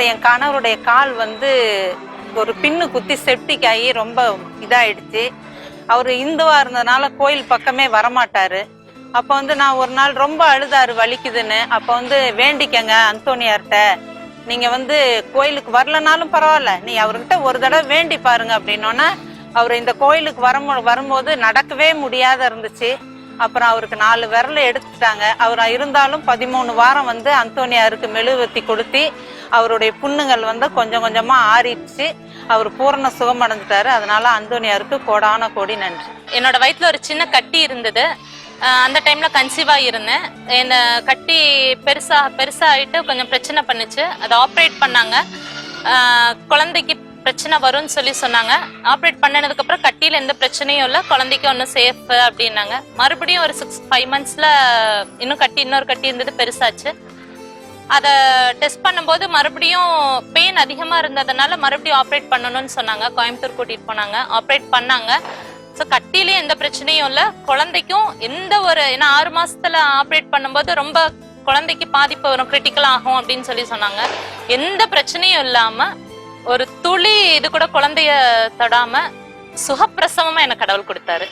But என் கணவருடைய கால் வந்து ஒரு பின்னு குத்தி செப்டிக் ஆகி ரொம்ப இதாயிடுச்சு. அவர் இந்துவா இருந்ததுனால கோயில் பக்கமே வரமாட்டாரு. அப்போ வந்து நான் ஒரு நாள் ரொம்ப அழுதாரு வலிக்குதுன்னு. அப்போ வந்து வேண்டிக்கங்க அந்தோனியார்கிட்ட நீங்க வந்து கோயிலுக்கு வரலனாலும் பரவாயில்ல. நீ அவர்கிட்ட ஒரு தடவை வேண்டி பாருங்க அப்படின்னோன்னா அவர் இந்த கோயிலுக்கு வரும் வரும்போது நடக்கவே முடியாத இருந்துச்சு. அப்புறம் அவருக்கு நாலு விரல எடுத்துட்டாங்க. அவர் இருந்தாலும் பதிமூணு வாரம் வந்து அந்தோனியாருக்கு மெழுகுவத்தி கொளுத்தி அவருடைய புண்ணுங்கள் வந்து கொஞ்சம் கொஞ்சமாக ஆறிடுச்சு. அவர் பூரண சுகம் அடைஞ்சிட்டாரு. அதனால அந்தோனியாருக்கு கோடான கோடி நன்றி. என்னோட வயிற்றுல ஒரு சின்ன கட்டி இருந்தது. அந்த டைம்ல கன்சீவா இருந்தேன். இந்த கட்டி பெருசா பெருசா ஆயிட்டு கொஞ்சம் பிரச்சனை பண்ணுச்சு. அதை ஆப்ரேட் பண்ணாங்க. குழந்தைக்கு பிரச்சனை வரும்னு சொல்லி சொன்னாங்க. ஆப்ரேட் பண்ணனதுக்கு அப்புறம் கட்டியில எந்த பிரச்சனையும் இல்லை. குழந்தைக்கு ஒன்றும் சேஃப் அப்படின்னாங்க மறுபடியும் ஒரு சிக்ஸ் ஃபைவ் மந்த்ஸ்ல இன்னும் கட்டி இன்னொரு கட்டி இருந்தது பெருசாச்சு. அதை டெஸ்ட் பண்ணும்போது மறுபடியும் பெயின் அதிகமாக இருந்ததுனால மறுபடியும் ஆப்ரேட் பண்ணணும்னு சொன்னாங்க. கோயம்புத்தூர் கூட்டிட்டு போனாங்க. ஆப்ரேட் பண்ணாங்க. ஸோ கட்டிலையும் எந்த பிரச்சனையும் இல்லை. குழந்தைக்கும் எந்த ஒரு ஏன்னா ஆறு மாசத்துல ஆப்ரேட் பண்ணும்போது ரொம்ப குழந்தைக்கு பாதிப்பு வரும். கிரிட்டிக்கல் ஆகும் அப்படின்னு சொல்லி சொன்னாங்க. எந்த பிரச்சனையும் இல்லாம ஒரு துளி இது கூட குழந்தைய தொடாம சுகப்பிரசவமா எனக்கு கடவுள் கொடுத்தாரு.